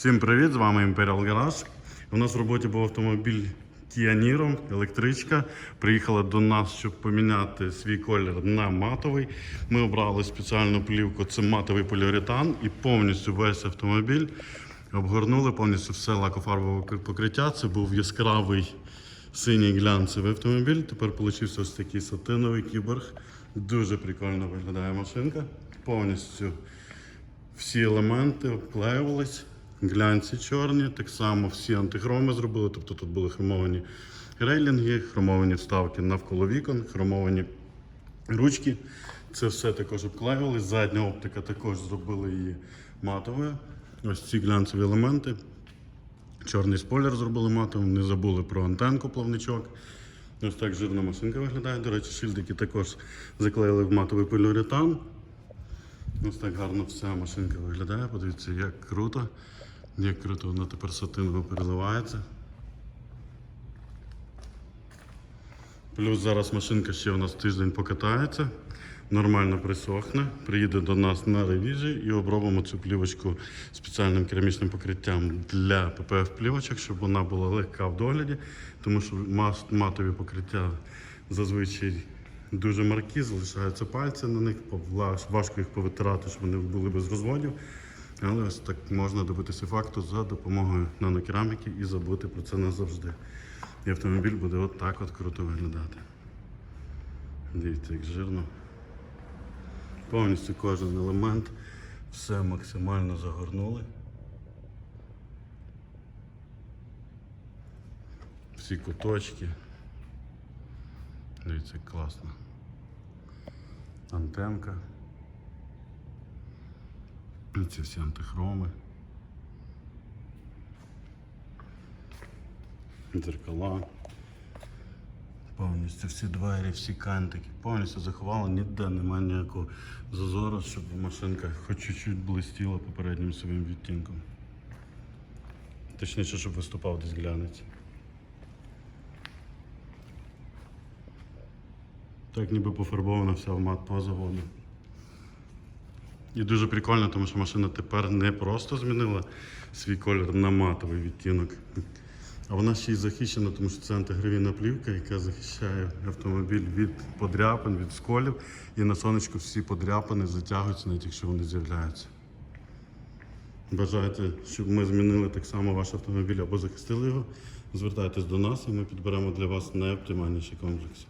Всім привіт! З вами Imperial Garage. У нас в роботі був автомобіль Kia Niro, електричка. Приїхала до нас, щоб поміняти свій колір на матовий. Ми обрали спеціальну плівку, це матовий поліуретан, і повністю весь автомобіль обгорнули повністю все лакофарбове покриття. Це був яскравий синій глянцевий автомобіль. Тепер вийшов ось такий сатиновий кіборг. Дуже прикольно виглядає машинка. Повністю всі елементи обклеювались, глянці чорні, так само всі антихроми зробили. Тобто тут були хромовані рейлінги, хромовані вставки навколо вікон, хромовані ручки. Це все також обклеювали. Задня оптика також зробили її матовою. Ось ці глянцеві елементи. Чорний спойлер зробили матовим, не забули про антенку плавничок. Ось так жирна машинка виглядає. До речі, шильдики також заклеїли в матовий поліуретан. Ось так гарно вся машинка виглядає. Подивіться, як круто. Як круто вона тепер сатиново переливається. Плюс зараз машинка ще у нас тиждень покатається, нормально присохне, приїде до нас на ревізію і обробимо цю плівочку спеціальним керамічним покриттям для ppf плівочок, щоб вона була легка в догляді, тому що матові покриття зазвичай дуже маркі, залишаються пальці на них, важко їх повитирати, щоб вони були без розводів. Але ось так можна добитися факту за допомогою нанокераміки і забути про це назавжди. І автомобіль буде от так от круто виглядати. Дивіться, як жирно. Повністю кожен елемент, все максимально загорнули. Всі куточки. Дивіться, як класно. Антенка. Ці всі антихроми. Дзеркала. Повністю всі двері, всі кантики. Повністю заховало, ніде немає ніякого зазору, щоб машинка хоч чуть-чуть блистіла попереднім своїм відтінком. Точніше, щоб виступав десь глянець. Так ніби пофарбована вся в мат по заводу. І дуже прикольно, тому що машина тепер не просто змінила свій колір на матовий відтінок, а вона ще й захищена, тому що це антигравійна плівка, яка захищає автомобіль від подряпин, від сколів. І на сонечку всі подряпини затягуються, навіть якщо вони з'являються. Бажаєте, щоб ми змінили так само ваш автомобіль або захистили його, звертайтесь до нас і ми підберемо для вас найоптимальніший комплекс.